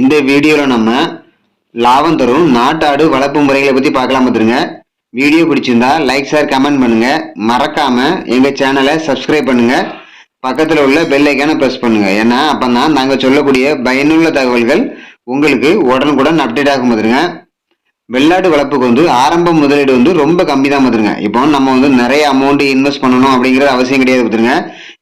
இந்த வீடியோவில் நம்ம லாபம் தரும் நாட்டாடு வளர்ப்பு முறைகளை பற்றி பார்க்கலாம் பார்த்துருங்க வீடியோ பிடிச்சிருந்தா லைக் ஷேர் கமெண்ட் பண்ணுங்க. மறக்காம எங்க சேனலை சப்ஸ்கிரைப் பண்ணுங்க. பக்கத்தில் உள்ள பெல் ஐக்கானை ப்ரெஸ் பண்ணுங்க. ஏன்னா அப்போ தான் நாங்கள் சொல்லக்கூடிய பயனுள்ள தகவல்கள் உங்களுக்கு உடனுக்குடன் அப்டேட் ஆகும் பார்த்துருங்க வெளிநாட்டு வளர்ப்புக்கு வந்து ஆரம்ப முதலீடு வந்து ரொம்ப கம்மி தான் பார்த்துருங்க இப்போ நம்ம வந்து நிறைய அமௌண்ட் இன்வெஸ்ட் பண்ணணும் அப்படிங்கிறது அவசியம் கிடையாது பார்த்துருங்க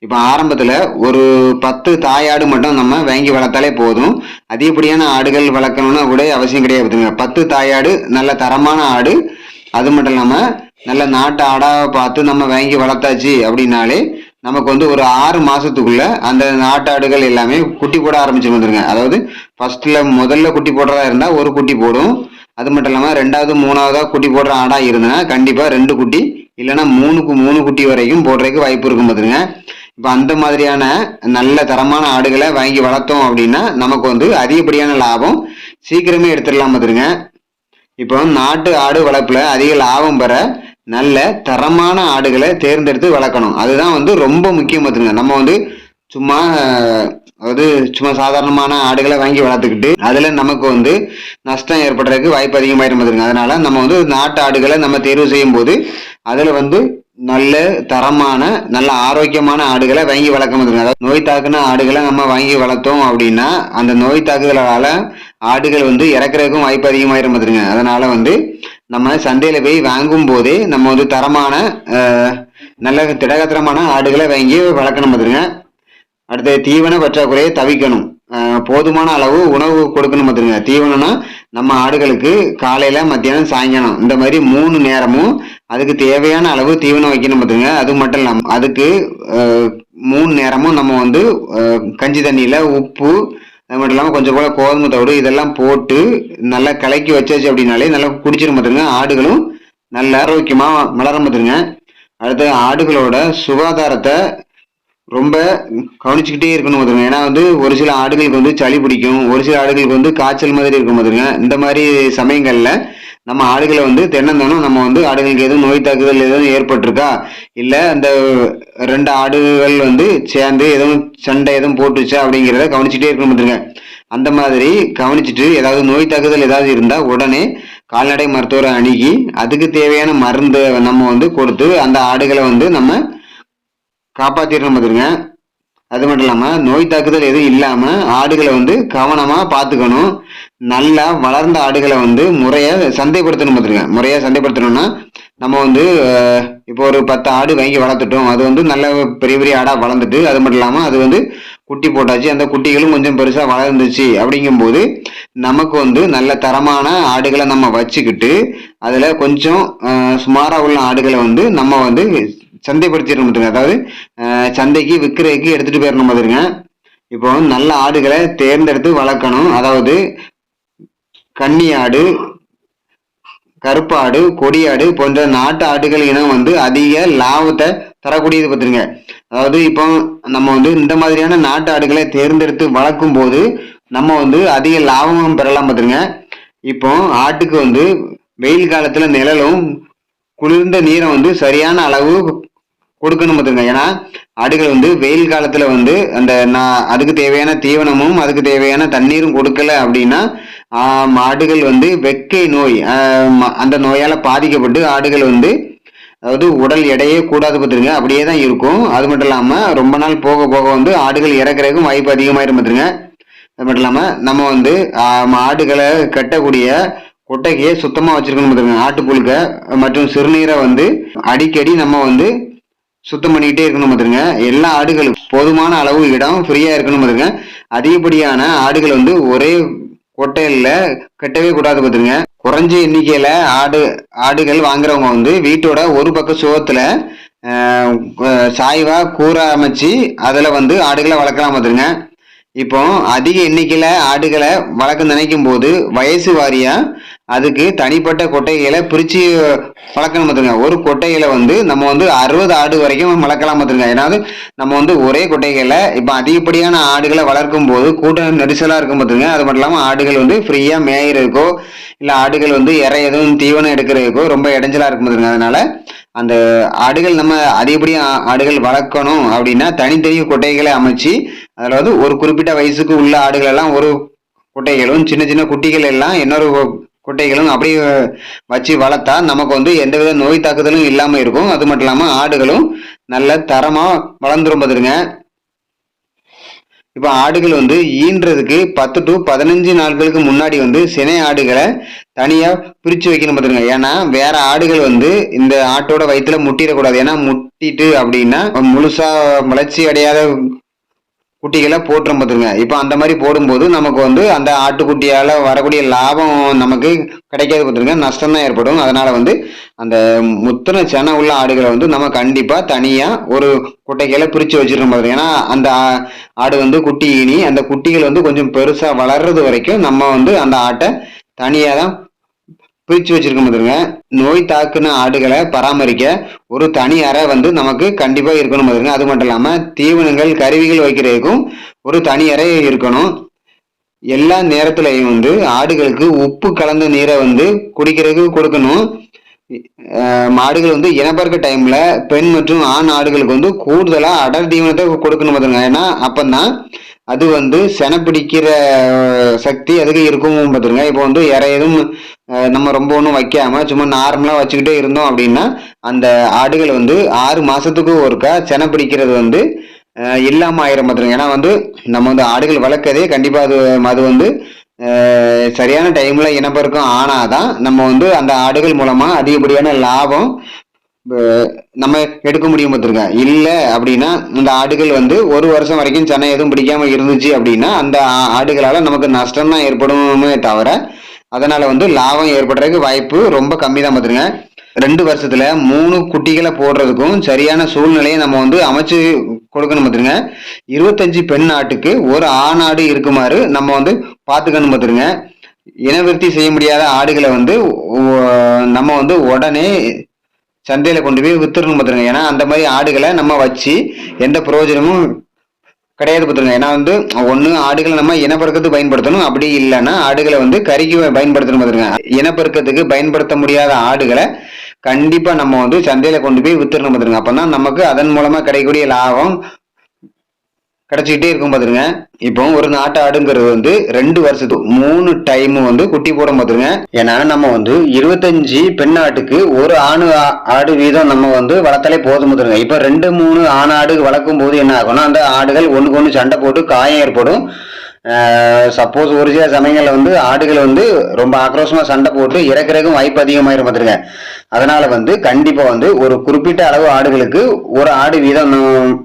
இப்போ ஆரம்பத்தில் ஒரு பத்து தாயாடு மட்டும் நம்ம வாங்கி வளர்த்தாலே போதும். அதிகப்படியான ஆடுகள் வளர்க்கணும்னா கூட அவசியம் கிடையாது பார்த்துருங்க பத்து தாயாடு நல்ல தரமான ஆடு அது மட்டும் இல்லாமல் நல்ல நாட்டு ஆடாக பார்த்து நம்ம வாங்கி வளர்த்தாச்சு அப்படின்னாலே நமக்கு வந்து ஒரு ஆறு மாதத்துக்குள்ள அந்த நாட்டாடுகள் எல்லாமே குட்டி போட ஆரம்பிச்சு வந்துருங்க அதாவது ஃபர்ஸ்ட்ல முதல்ல குட்டி போடுறதா இருந்தால் ஒரு குட்டி போடும். அது மட்டும் இல்லாமல் ரெண்டாவது மூணாவதாக குட்டி போடுற ஆடா இருந்ததுன்னா கண்டிப்பாக ரெண்டு குட்டி இல்லைன்னா மூணுக்கு மூணு குட்டி வரைக்கும் போடுறதுக்கு வாய்ப்பு இருக்கும் பார்த்துங்க இப்போ அந்த மாதிரியான நல்ல தரமான ஆடுகளை வாங்கி வளர்த்தோம் அப்படின்னா நமக்கு வந்து அதிகப்படியான லாபம் சீக்கிரமே எடுத்துடலாம் பார்த்துருங்க இப்போ நாட்டு ஆடு வளர்ப்பில் அதிக லாபம் பெற நல்ல தரமான ஆடுகளை தேர்ந்தெடுத்து வளர்க்கணும். அதுதான் வந்து ரொம்ப முக்கியம் பார்த்துங்க நம்ம வந்து சும்மா அதாவது சும்மா சாதாரணமான ஆடுகளை வாங்கி வளர்த்துக்கிட்டு அதில் நமக்கு வந்து நஷ்டம் ஏற்படுறதுக்கு வாய்ப்பு அதிகமாயிரும் பார்த்துங்க அதனால் நம்ம வந்து நாட்டு ஆடுகளை நம்ம தேர்வு செய்யும் போது அதில் வந்து நல்ல தரமான நல்ல ஆரோக்கியமான ஆடுகளை வாங்கி வளர்க்க முடியுங்க அதாவது நோய் தாக்குன ஆடுகளை நம்ம வாங்கி வளர்த்தோம் அப்படின்னா அந்த நோய் தாக்குதலால் ஆடுகள் வந்து இறக்குறதுக்கும் வாய்ப்பு அதிகமாக பார்த்துருங்க அதனால் வந்து நம்ம சந்தையில் போய் வாங்கும் போதே நம்ம வந்து தரமான நல்ல திடகத்திரமான ஆடுகளை வாங்கி வளர்க்கணும் பார்த்துருங்க அடுத்து தீவன பற்றாக்குறையை தவிக்கணும் போதுமான அளவு உணவு கொடுக்கணும் பார்த்துருங்க தீவனம்னா நம்ம ஆடுகளுக்கு காலையில மத்தியானம் சாயங்காலம் இந்த மாதிரி மூணு நேரமும் அதுக்கு தேவையான அளவு தீவனம் வைக்கணும் பார்த்துங்க அது மட்டும் இல்லாமல் அதுக்கு மூணு நேரமும் நம்ம வந்து கஞ்சி தண்ணியில உப்பு அது மட்டும் இல்லாமல் கொஞ்சம் கூட கோதுமை தவிடு இதெல்லாம் போட்டு நல்லா கலக்கி வச்சாச்சு அப்படின்னாலே நல்லா குடிச்சிடும் பார்த்துங்க ஆடுகளும் நல்ல ஆரோக்கியமாக வளர பார்த்துருங்க அடுத்து ஆடுகளோட சுகாதாரத்தை ரொம்ப கவனிச்சுக்கிட்டே இருக்கணும் பார்த்துங்க ஏன்னா வந்து ஒரு சில ஆடுகளுக்கு வந்து சளி பிடிக்கும். ஒரு சில ஆடுகளுக்கு வந்து காய்ச்சல் மாதிரி இருக்கும் பார்த்துருங்க இந்த மாதிரி சமயங்களில் நம்ம ஆடுகளை வந்து தென்னந்தனம் நம்ம வந்து ஆடுகளுக்கு எதுவும் நோய் தாக்குதல் எதுவும் ஏற்பட்டிருக்கா? இல்லை அந்த ரெண்டு ஆடுகள் வந்து சேர்ந்து எதுவும் சண்டை எதுவும் போட்டுச்சா அப்படிங்கிறத கவனிச்சுட்டே இருக்கணும் பார்த்துருங்க அந்த மாதிரி கவனிச்சுட்டு ஏதாவது நோய் தாக்குதல் ஏதாவது இருந்தால் உடனே கால்நடை மருத்துவரை அணுகி அதுக்கு தேவையான மருந்து நம்ம வந்து கொடுத்து அந்த ஆடுகளை வந்து நம்ம காப்பாற்றிடுற பார்த்துருங்க அது மட்டும் இல்லாமல் நோய் தாக்குதல் எதுவும் இல்லாமல் ஆடுகளை வந்து கவனமாக பார்த்துக்கணும் நல்லா வளர்ந்த ஆடுகளை வந்து முறையாக சந்தைப்படுத்தணும் பார்த்துருங்க முறையாக சந்தைப்படுத்தணும்னா நம்ம வந்து இப்போ ஒரு பத்து ஆடு வாங்கி வளர்த்துட்டோம். அது வந்து நல்ல பெரிய பெரிய ஆடாக வளர்ந்துட்டு அது மட்டும் இல்லாமல் அது வந்து குட்டி போட்டாச்சு. அந்த குட்டிகளும் கொஞ்சம் பெருசாக வளர்ந்துச்சு. அப்படிங்கும்போது நமக்கு வந்து நல்ல தரமான ஆடுகளை நம்ம வச்சுக்கிட்டு அதில் கொஞ்சம் சுமாராக உள்ள ஆடுகளை வந்து நம்ம வந்து சந்தைப்படுத்திடணும் அதாவது சந்தைக்கு விற்கிறதுக்கு எடுத்துட்டு போயிடணும் பார்த்துருங்க இப்போ நல்ல ஆடுகளை தேர்ந்தெடுத்து வளர்க்கணும். அதாவது கன்னி ஆடு கருப்பாடு கொடியாடு போன்ற நாட்டு ஆடுகள் இனம் வந்து அதிக லாபத்தை தரக்கூடியது பார்த்துருங்க அதாவது இப்போ நம்ம வந்து இந்த மாதிரியான நாட்டு ஆடுகளை தேர்ந்தெடுத்து வளர்க்கும் போது நம்ம வந்து அதிக லாபமும் பெறலாம் பார்த்துருங்க இப்போ ஆட்டுக்கு வந்து வெயில் காலத்துல நிழலும் குளிர்ந்த நீரை வந்து சரியான அளவு கொடுக்கணும் பார்த்துங்க ஏன்னா ஆடுகள் வந்து வெயில் காலத்தில் வந்து அந்த நான் அதுக்கு தேவையான தீவனமும் அதுக்கு தேவையான தண்ணீரும் கொடுக்கல அப்படின்னா ஆடுகள் வந்து வெக்கை நோய் அந்த நோயால் பாதிக்கப்பட்டு ஆடுகள் வந்து அதாவது உடல் எடையே கூடாது பார்த்துருங்க அப்படியே தான் இருக்கும். அது மட்டும் இல்லாமல் ரொம்ப நாள் போக போக வந்து ஆடுகள் இறக்குறதுக்கும் வாய்ப்பு அதிகமாயிரும் பார்த்துருங்க அது மட்டும் இல்லாமல் நம்ம வந்து ஆடுகளை கட்டக்கூடிய கொட்டகையை சுத்தமாக வச்சிருக்கணும் பார்த்துருங்க ஆட்டுப்புழுக்க மற்றும் சிறுநீரை வந்து அடிக்கடி நம்ம வந்து சுத்தம் பண்ணிக்கிட்டே இருக்கணும் பார்த்துருங்க எல்லா ஆடுகளும் போதுமான அளவு இடம் ஃப்ரீயாக இருக்கணும் பார்த்துருங்க அதிகப்படியான ஆடுகள் வந்து ஒரே கொட்டையில் கட்டவே கூடாது பார்த்துருங்க குறைஞ்ச எண்ணிக்கையில் ஆடு ஆடுகள் வாங்குறவங்க வந்து வீட்டோட ஒரு பக்க சுகத்தில் சாய்வாக கூற கூரை அமைச்சு அதில் வந்து ஆடுகளை வளர்க்கலாம் பார்த்துருங்க இப்போ அதிக எண்ணிக்கையில் ஆடுகளை வளர்க்க நினைக்கும் போது வயசு வாரியாக அதுக்கு தனிப்பட்ட கொட்டைகளை பிரித்து வளர்க்கணும் பார்த்துங்க ஒரு கொட்டைகளை வந்து நம்ம வந்து அறுபது ஆடு வரைக்கும் வளர்க்கலாம் பார்த்துங்க ஏதாவது நம்ம வந்து ஒரே கொட்டைகளை இப்போ அதிகப்படியான ஆடுகளை வளர்க்கும் போது கூட்டம் நெரிசலாக இருக்கும் பார்த்துங்க அது மட்டும் இல்லாமல் ஆடுகள் வந்து ஃப்ரீயாக மேயிறதுக்கோ இல்லை ஆடுகள் வந்து இறை எதுவும் தீவனம் எடுக்கிறதுக்கோ ரொம்ப இடைஞ்சலாக இருக்கும் பார்த்துங்க அதனால அந்த ஆடுகள் நம்ம அதிகப்படியாக ஆடுகள் வளர்க்கணும் அப்படின்னா தனித்தனி கொட்டைகளை அமைச்சு அதில் வந்து ஒரு குறிப்பிட்ட வயசுக்கு உள்ள ஆடுகள் எல்லாம் ஒரு குட்டைகளும் சின்ன சின்ன குட்டிகள் எல்லாம் இன்னொரு குட்டைகளும் அப்படியே வச்சு வளர்த்தா நமக்கு வந்து எந்தவித நோய் தாக்குதலும் இல்லாமல் இருக்கும். அது மட்டும் இல்லாமல் ஆடுகளும் நல்ல தரமாக வளர்ந்துரும் பார்த்துருங்க. இப்போ ஆடுகள் வந்து ஈன்றதுக்கு பத்து டு பதினஞ்சு நாட்களுக்கு முன்னாடி வந்து சினை ஆடுகளை தனியாக பிரித்து வைக்கணும் பார்த்துருங்க. ஏன்னா வேற ஆடுகள் வந்து இந்த ஆட்டோட வயிற்றுல முட்டிடக்கூடாது. ஏன்னா முட்டிட்டு அப்படின்னா முழுசாக வளர்ச்சி அடையாத குட்டிகளை போட்டுரும் பார்த்துருங்க. இப்போ அந்த மாதிரி போடும்போது நமக்கு வந்து அந்த ஆட்டுக்குட்டியால் வரக்கூடிய லாபம் நமக்கு கிடைக்காது பார்த்துருங்க. நஷ்டம் தான் ஏற்படும். அதனால் வந்து அந்த முத்தன செனை உள்ள ஆடுகளை வந்து நம்ம கண்டிப்பாக தனியாக ஒரு குட்டைகளை பிரித்து வச்சிருக்கோம் பார்த்துருங்க. ஏன்னா அந்த ஆடு வந்து குட்டி ஈனி அந்த குட்டிகள் வந்து கொஞ்சம் பெருசாக வளர்றது வரைக்கும் நம்ம வந்து அந்த ஆட்டை தனியாக தான் பிரித்து வச்சிருக்க பார்த்துருங்க நோய் தாக்குன ஆடுகளை பராமரிக்க ஒரு தனி அறை வந்து நமக்கு கண்டிப்பாக இருக்கணும் பார்த்துருங்க அது மட்டும் இல்லாமல் தீவனங்கள் கருவிகள் வைக்கிறதுக்கும் ஒரு தனி அறை இருக்கணும். எல்லா நேரத்துலையும் வந்து ஆடுகளுக்கு உப்பு கலந்த நீரை வந்து குடிக்கிறதுக்கு கொடுக்கணும். மாடுகள் வந்து இனப்பெருக்க டைம்ல பெண் மற்றும் ஆண் ஆடுகளுக்கு வந்து கூடுதலா அடர் தீவனத்தை கொடுக்கணும் பார்த்துங்க ஏன்னா அப்பந்தான் அது வந்து சென பிடிக்கிற சக்தி அதுக்கு இருக்கும் பார்த்துருங்க இப்போ வந்து இறை எதுவும் நம்ம ரொம்ப ஒன்றும் வைக்காமல் சும்மா நார்மலாக வச்சுக்கிட்டே இருந்தோம் அப்படின்னா அந்த ஆடுகள் வந்து ஆறு மாதத்துக்கு ஒருக்கா செனை பிடிக்கிறது வந்து இல்லாமல் ஆயிரம் பார்த்துருங்க ஏன்னா வந்து நம்ம வந்து ஆடுகள் வளர்க்கதே கண்டிப்பாக அது அது வந்து சரியான டைமில் இனப்பெருக்கம் ஆனாதான் நம்ம வந்து அந்த ஆடுகள் மூலமாக அதிகப்படியான லாபம் நம்ம எடுக்க முடியும் பார்த்துருங்க இல்லை அப்படின்னா இந்த ஆடுகள் வந்து ஒரு வருஷம் வரைக்கும் சென்னை எதுவும் பிடிக்காமல் இருந்துச்சு அப்படின்னா அந்த ஆடுகளால் நமக்கு நஷ்டம் தான் ஏற்படுமே தவிர அதனால வந்து லாபம் ஏற்படுறதுக்கு வாய்ப்பு ரொம்ப கம்மி தான் பார்த்துருங்க. ரெண்டு வருஷத்துல மூணு குட்டிகளை போடுறதுக்கும் சரியான சூழ்நிலையை நம்ம வந்து அமைச்சு கொடுக்கணும் பார்த்துருங்க. இருபத்தஞ்சு பெண் ஆட்டுக்கு ஒரு ஆண் ஆடு இருக்குமாறு நம்ம வந்து பார்த்துக்கணும் பார்த்துருங்க. இனவிருத்தி செய்ய முடியாத ஆடுகளை வந்து நம்ம வந்து உடனே சந்தையில கொண்டு போய் வித்துடணும் பார்த்துருங்க. ஏன்னா அந்த மாதிரி ஆடுகளை நம்ம வச்சு எந்த பிரயோஜனமும் கிடையாது பார்த்துருங்க ஏன்னா வந்து ஒன்று ஆடுகளை நம்ம இனப்பெருக்கத்துக்கு பயன்படுத்தணும். அப்படி இல்லைன்னா ஆடுகளை வந்து கறிக்கு பயன்படுத்தணும் பார்த்துருங்க இனப்பெருக்கத்துக்கு பயன்படுத்த முடியாத ஆடுகளை கண்டிப்பாக நம்ம வந்து சந்தையில கொண்டு போய் வித்துடணும் பார்த்துருங்க அப்போ தான் நமக்கு அதன் மூலமாக கிடைக்கக்கூடிய லாபம் கிடைச்சிக்கிட்டே இருக்கும் பார்த்துருங்க இப்போ ஒரு நாட்டு ஆடுங்கிறது வந்து ரெண்டு வருஷத்துக்கு மூணு டைம் வந்து குட்டி போடும் பார்த்துருங்க ஏன்னா நம்ம வந்து இருபத்தஞ்சு பெண் ஆட்டுக்கு ஒரு ஆணு ஆடு வீதம் நம்ம வந்து வளர்த்தாலே போதும் பார்த்துருங்க இப்போ ரெண்டு மூணு ஆண் ஆடு வளர்க்கும் போது என்ன ஆகும்னா அந்த ஆடுகள் ஒண்ணுக்கு ஒன்று சண்டை போட்டு காயம் ஏற்படும். சப்போஸ் ஒரு சில சமயங்களில் வந்து ஆடுகள் வந்து ரொம்ப ஆக்ரோஷமாக சண்டை போட்டு இறக்குறதுக்கும் வாய்ப்பு அதிகமாயிரும் பார்த்துருங்க அதனால் வந்து கண்டிப்பாக வந்து ஒரு குறிப்பிட்ட அளவு ஆடுகளுக்கு ஒரு ஆடு வீதம்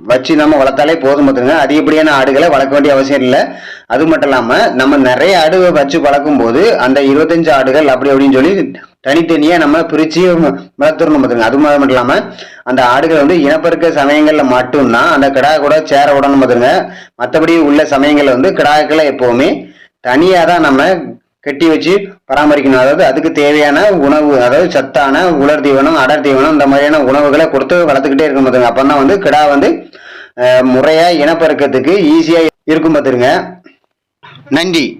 வச்சு நம்ம வளர்த்தாலே போதும் பார்த்துருங்க அதிகப்படியான ஆடுகளை வளர்க்க வேண்டிய அவசியம் இல்லை. அது மட்டும் இல்லாம நம்ம நிறைய ஆடு வச்சு வளர்க்கும் போது அந்த இருபத்தஞ்சு ஆடுகள் அப்படி அப்படின்னு சொல்லி தனித்தனியா நம்ம பிரிச்சு வளர்த்துடணும் பார்த்துங்க அது மட்டும் இல்லாம அந்த ஆடுகள் வந்து இனப்பெருக்க சமயங்கள்ல மட்டும்தான் அந்த கிடா கூட சேர விடணும் பார்த்துருங்க மற்றபடி உள்ள சமயங்கள்ல வந்து கிடாக்களை எப்பவுமே தனியா தான் நம்ம கட்டி வச்சு பராமரிக்கணும். அதாவது அதுக்கு தேவையான உணவு அதாவது சத்தான உலர் தீவனம் அடர் தீவனம் இந்த மாதிரியான உணவுகளை கொடுத்து வளர்த்துக்கிட்டே இருக்கும் பார்த்துங்க அப்பதான் வந்து கிடா வந்து முறையாக முறையா இனப்பெருக்கத்துக்கு ஈஸியா இருக்கும் பார்த்துருங்க நன்றி.